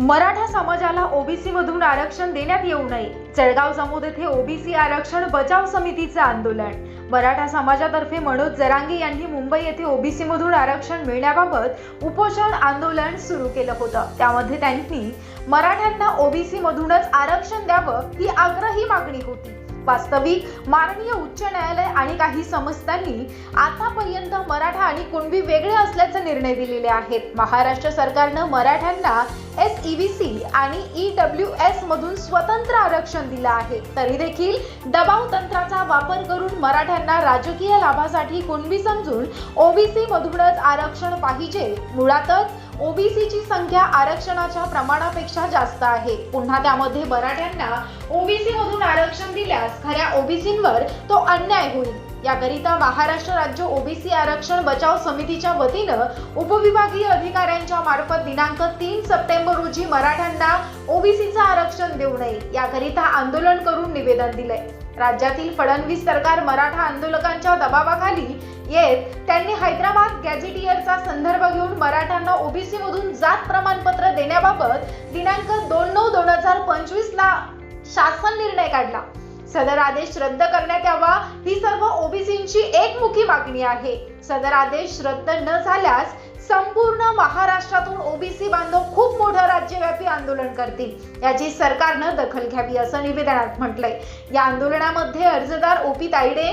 मराठा समाजाला ओबीसी मधून आरक्षण देण्यात येऊ नये. जळगाव जामोद येथे ओबीसी आरक्षण बचाव समितीचं आंदोलन. मराठा समाजातर्फे मनोज जरांगे यांनी मुंबई येथे ओबीसी मधून आरक्षण मिळण्याबाबत उपोषण आंदोलन सुरू केलं होतं. त्यामध्ये त्यांनी मराठ्यांना ओबीसी मधूनच आरक्षण द्यावं ही आग्रही मागणी होती. वास्तविक माननीय उच्च न्यायालय आणि काही संस्थांनी आतापर्यंत मराठा आणि कुणबी वेगळे असल्याचे निर्णय दिलेले आहेत. महाराष्ट्र सरकारनं मराठ्यांना एस ई वी सी आणि ई डब्ल्यू एस मधून स्वतंत्र आरक्षण दिलं आहे. तरी देखील दबाव तंत्राचा वापर करून मराठ्यांना राजकीय लाभासाठी कुणबी समजून ओबीसी मधूनच आरक्षण पाहिजे. मुळातच ओबीसीची संख्या आरक्षणाच्या प्रमाणापेक्षा जास्त आहे. पुन्हा त्यामध्ये मराठ्यांना ओबीसी मधून आरक्षण दिल्यास खऱ्या ओबीसींवर तो अन्याय होईल. याकरिता महाराष्ट्र राज्य ओबीसी आरक्षण बचाव समितीच्या वतीनं उपविभागीय अधिकाऱ्यांच्या मार्फत दिनांक तीन सप्टेंबर रोजी मराठ्यांना ओबीसीचं आरक्षण देऊ नये याकरिता आंदोलन करून निवेदन दिलंय. राज्यातील फडणवीस सरकार मराठा आंदोलकांच्या दबावाखाली येत त्यांनी हैदराबाद गॅझेटियरचा संदर्भ घेऊन मराठ्यांना ओबीसी मधून जात प्रमाणपत्र देण्याबाबत दिनांक दोन नऊ दोन हजार पंचवीस ला शासन निर्णय काढला. सदर आदेश रद्द करण्यात यावा ही सर्व ओबीसी एकमुखी मागणी आहे. सदर आदेश रद्द न झाल्यास संपूर्ण महाराष्ट्रातून ओबीसी बांधव खूप मोठं राज्यव्यापी आंदोलन करतील. याची सरकारनं दखल घ्यावी असं निवेदनात म्हटलंय. या आंदोलनामध्ये अर्जदार ओपी तायडे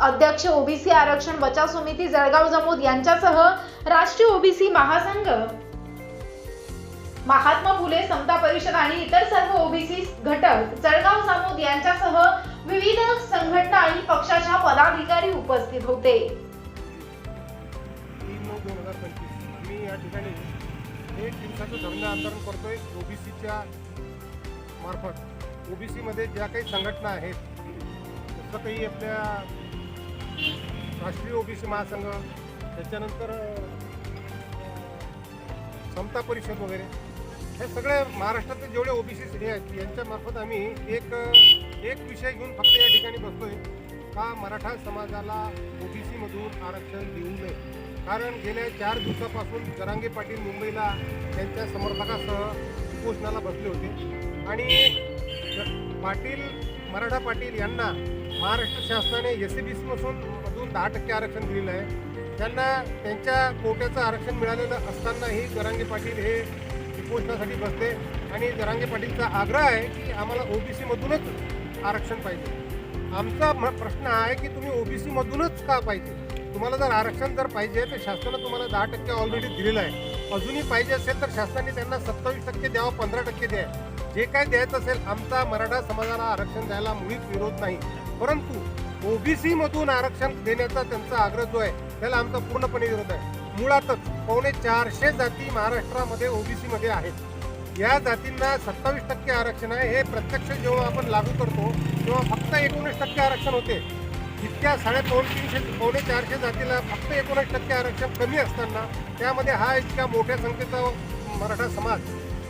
अध्यक्ष ओबीसी आरक्षण बचाव समिती जळगाव जमोद यांच्यासह राष्ट्रीय ओबीसी महासंघ महात्मा फुले समता परिषद आणि इतर सर्व ओबीसी घटक जळगाव जामोद यांच्यासह विविध संघटना आणि पक्षाच्या पदाधिकारी उपस्थित होते. तीन नऊ दोन हजार पंचवीस. आम्ही या ठिकाणी एक दिवसाचं धरणं आंदोलन करतोय ओबीसीच्या मार्फत. ओबीसीमध्ये ज्या काही संघटना आहेत जसं काही आपल्या राष्ट्रीय ओबीसी महासंघ त्याच्यानंतर समता परिषद वगैरे हे सगळे महाराष्ट्रातले जेवढे ओबीसी हे आहेत यांच्यामार्फत आम्ही एक एक विषय घेऊन फक्त या ठिकाणी बसतोय का मराठा समाजाला ओबीसीमधून आरक्षण देऊ नये. कारण गेल्या चार दिवसापासून जरांगे पाटील मुंबईला त्यांच्या समर्थकासह उपोषणाला बसले होते. आणि ज- पाटील मराठा पाटील यांना महाराष्ट्र शासनाने एस सी बी सीपासून मधून दहा टक्के आरक्षण दिलेलं आहे. त्यांना त्यांच्या कोट्याचं आरक्षण मिळालेलं असतानाही जरांगे पाटील हे उपोषणासाठी बसले. आणि जरांगे पाटीलचा आग्रह आहे की आम्हाला ओबीसीमधूनच आरक्षण पाहिजे. आमचा म- प्रश्न आहे की तुम्ही ओबीसी मधूनच का पाहिजे? तुम्हाला जर आरक्षण जर पाहिजे तर शासनानं तुम्हाला दहा टक्के ऑलरेडी दिलेलं आहे. अजूनही पाहिजे असेल तर शासनाने त्यांना सत्तावीस टक्के द्यावं पंधरा टक्के द्या. जे काय द्यायचं असेल आमचा मराठा समाजाला आरक्षण द्यायला मुळीच विरोध नाही. परंतु ओबीसी मधून आरक्षण देण्याचा त्यांचा आग्रह जो आहे त्याला आमचा पूर्णपणे विरोध आहे. मुळातच पावणे चारशे जाती महाराष्ट्रामध्ये ओबीसीमध्ये आहेत. या जातींना सत्तावीस टक्के आरक्षण आहे. हे प्रत्यक्ष जेव्हा आपण लागू करतो तेव्हा फक्त एकोणीस टक्के आरक्षण होते. इतक्या साडेदोन तीनशे पावणे चारशे जातीला फक्त एकोणीस टक्के आरक्षण कमी असताना त्यामध्ये हा इतक्या मोठ्या संख्येचा मराठा समाज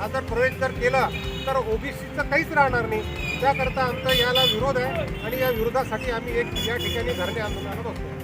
हा जर प्रवेश जर केला तर ओबीसीचं काहीच राहणार नाही. त्याकरता आमचा याला विरोध आहे आणि या विरोधासाठी आम्ही एक या ठिकाणी धरणे आंदोलनाला बसतो